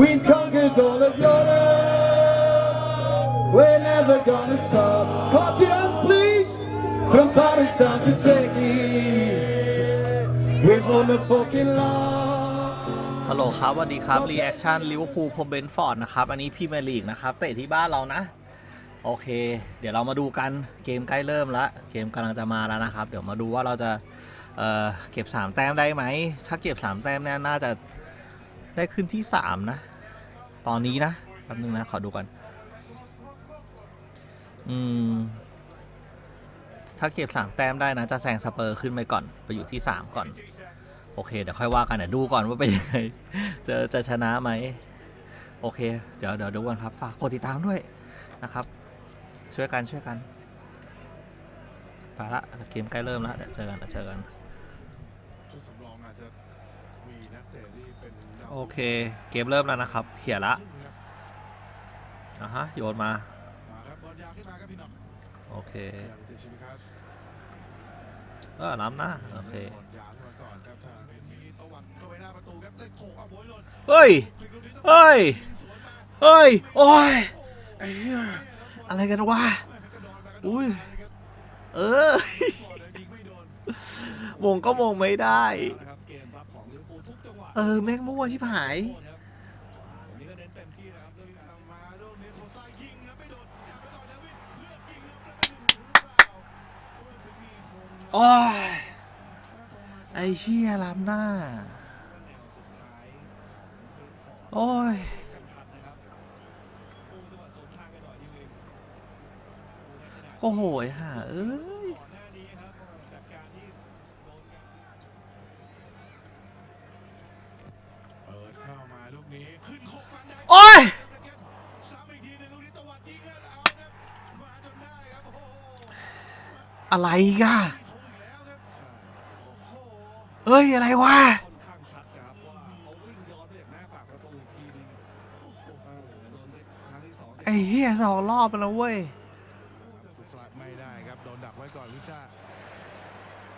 We've conquered all of Europe. We're never gonna stop. Clap your hands, please. From Paris down to Turkey. We've won the fucking lot. ฮัลโหลครับสวัสดีครับ รีแอคชั่นลิเวอร์พูลพรมเบนฟอร์ดนะครับ อันนี้พรีเมลีกนะครับ เตะที่บ้านเรานะ โอเค เดี๋ยวเรามาดูกัน เกมใกล้เริ่มล้วเกมกำลังจะมาแล้วนะครับ เดี๋ยวมาดูว่าเราจะเเก็บ 3 แต้มได้ไหม ถ้าเก็บ 3 แต้มเนี่ยน่าจะ ได้ขึ้นที่3นะ ตอนนี้นะแป๊บนึงนะ ขอดูกัน อืม ถ้าเก็บ3แต้มได้นะ จะแซงสเปอร์ขึ้นไปก่อน ไปอยู่ที่3ก่อน โอเค เดี๋ยวค่อยว่ากันเดี๋ยวดูก่อนว่าเป็นยังไง จะจะชนะไหม โอเค เดี๋ยวเดี๋ยวดูกันครับ ฝากกดติดตามด้วยนะครับ ช่วยกันช่วยกันไปละเกมใกล้เริ่มแล้วเดี๋ยวเจอกันเดี๋ยวเจอกัน โอเค เกมเริ่มแล้วนะครับ เขียนละครับอะฮะ โยนมามาครับบอลยาวขึ้นมาครับพี่หน้องโอเคอย่างเตชิมิคัสเออล้ำนะโอเคบอลยาวขึ้นมาก่อนครับทางเป็นมีตะวัดเข้าไปหน้าประตูครับได้โขกเอาโบยหล่นเฮ้ยคลิกลูกนี้ต้องเฮ้ยสวนมาเฮ้ย โอ้ยไอ้เหี้ยอะไรกันวะกระโดดมากระโดดอุ้ยมาเลยครับเออบอลยิงไม่โดนมงก็มงไม่ได้ เออ แม่งมั่วชิบหายโทษครับวันนี้ก็เน้นเต็มที่นะครับเรื่องการทำมาลูกนี้โคซ่ายิงครับไม่โดนจับไปก่อนเดวิดเอกยิงครับแล้วไม่ถึง อะไรอีกอะโค้งอีกแล้วครับโอ้โหเฮ้ย อะไรวะค่อนข้างชัดนะครับว่าเขาวิ่งย้อนไปจากหน้าปากประตูอีกทีนึงเออโดนไปครั้งที่สองไอ้เหี้ยสองรอบไปแล้วเว้ยครับสุดสลายไม่ได้ครับ โดนดักไว้ก่อนวิชา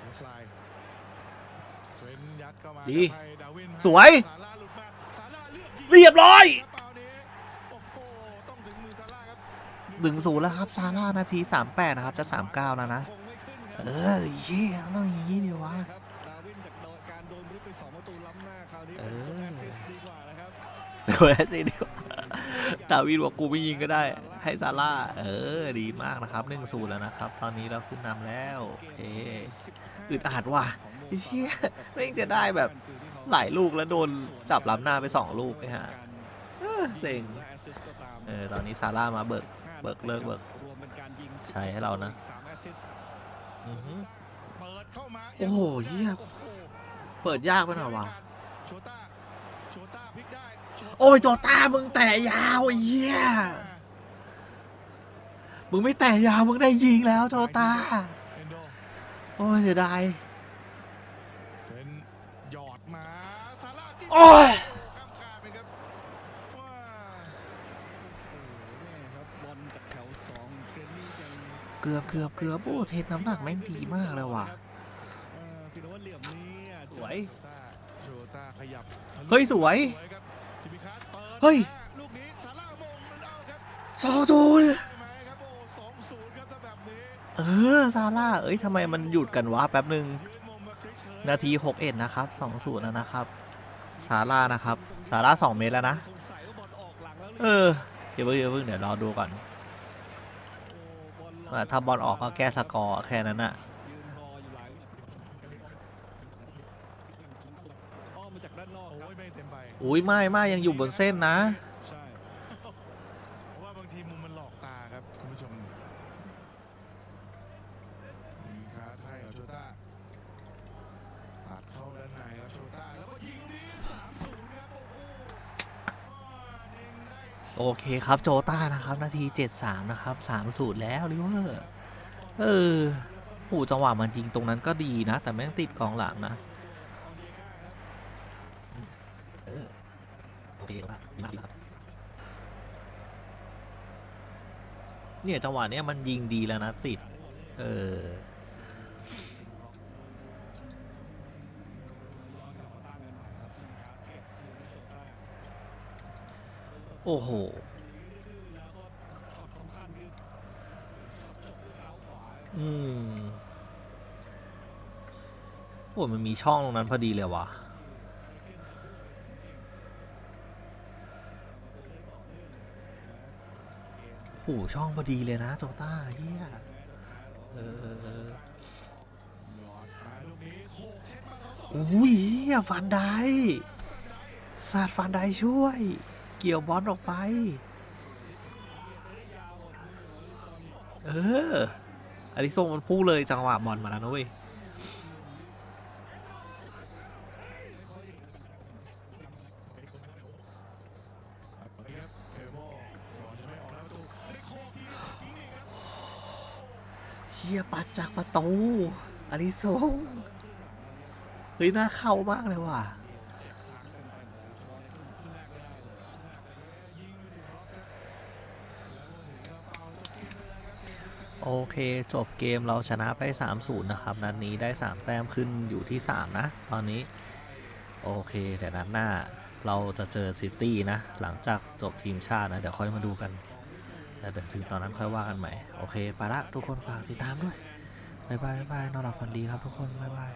สุดสลายเทรนต์ยัดเข้ามาดีให้ดาวินสวยซาร่าหลุดมาซาร่าเลือกยิงเรียบร้อยกระเป๋านี้โอ้โหต้องถึงมือซาร่าครับหนึ่งศูนย์แล้วครับ ซาร่านาทีสามแปดนะครับ จะสามเก้าแล้วนะคงไม่ขึ้นค เออเยต้องอย่างนี้ดีวะครับดาวินจากโดนการโดนรุดไปสองประตูล้ำหน้าคราวนี้เออคนแอสซิสต์ดีกว่านะครับเดี๋ยวแอสซิสดีกว่าดาวิดบอกกูไม่ยิงก็ได้ ให้ซาร่า เออ ดีมากนะครับหนึ่งศูนย์แล้วนะครับ ตอนนี้เราขึ้นนำแล้วโอเคอึดอัดว่ะไอ้เชี่ยแม่งจะได้แบบหลายลูกแล้วโดนจับล้ำหน้าไปสองลูกไอ้ห่าเออเซ็งเออตอนนี้ซาร่ามาเบิกเบิกเลิกเบิกใช้ให้เรานะ อสซิสต์อือหือเปิดเข้ามาโอ้โหเหี้ย โอ้โหเปิดยากไปหน่อยวะ โชต้าโชต้าพลิกได้โชต้าโอ้ยโจตามึงแต่ยาวไอ้เหี้ย มึงไม่แต่ยาวมึงได้ยิงแล้วโจตาเอนโดโอ้ยเสียดายเป็นหยอดมาซาร่าจิ้มโอ้ย ข้ามขาดไปครับว้า โอ้โหเนี่ยครับบอลจากแถวสองเทรนนี่ยัง เกือบเกือบเกือบโอ้เทสน้ำหนักแม่งดีมากเลยว่ะเออพี่โน้ตเหลี่ยมนี้อาจจะสวยโชต้าขยับทะลุเฮ้ยสวยสวยครับจิมิคัสเปิดเฮ้ยหน้าลูกนี้ซาร่ามงมันเอาครับสองศูนย์ได้ไหมครับโอ้สองศูนย์ครับถ้าแบบนี้เออซาร่าเอ้ยทำไมมันหยุดกันวะแป๊บหนึ่งยืนมงแบบเฉยๆนาที6เอ็ดนะครับ2ศูนย์แล้วนะครับซาร่านะครับซาร่า2เมตรแล้วนะสงสัยว่าบอลออกหลังแล้วหรือเออเดี๋ยวเพิ่งเดี๋ยวเพิ่งเดี๋ยวรอดูก่อนโอ้บอลอะ ถ้าบอลออกก็แก้สกอร์แค่นั้นอะยืนรออยู่หลังอ้อมมาจากด้านนอกโอ้ครับยไม่เต็มใบอุ้ยไม่ไม่ยังอยู่บนเส้นนะใช่เพราะว่าบางทีมุมมันหลอกตาครับคุณผู้ชมมีคาไทยกับโชต้าตัดเข้าด้านในครับโชต้าแล้วก็ยิงดีสามศูนย์ครับโอ้โหว้าเด้งได้ โอเคครับโจต้านะครับ นาที 73 นะครับ3ศูนย์แล้วลิเวอร์เออโอ้จังหวะมันจริงตรงนั้นก็ดีนะ แต่แม่งติดกองหลังนะโอเคครับเนี่ยจังหวะเนี้ยมันยิงดีแล้วนะติด เออ โอ้โห อืมโอ้มันมีช่องตรงนั้นพอดีเลยว่ะโหช่องพอดีเลยนะโจต้าเฮียเออโอ้ยเฮียฟันได้สาดฟันไดช่วย เกี่ยวบอลออกไป เอออาริโซมันพุ่งเลยจังหวะบอลมาแล้วนะเว้ยเทเบิลบอลยังไม่ออกแล้วประตูได้โขกทียิงอีกครับเชียปัดจากประตูอาริโซเฮ้ยน่าเข้ามากเลยว่ะ โอเคจบเกมเราชนะไป 3-0 นะครับ นัดนนี้ได้ 3 แต้มขึ้นอยู่ที่ 3 นะ ตอนนี้ โอเคแต่นัดหน้าเราจะเจอซิตี้นะ หลังจากจบทีมชาตินะ เดี๋ยวค่อยมาดูกันแต่เดี๋ยวถึงตอนนั้นค่อยว่ากันใหม่ โอเค ไปละทุกคนฝากติดตามด้วย บ๊ายบาย บ๊ายบาย นอนหลับฝันดีครับทุกคน บ๊ายบาย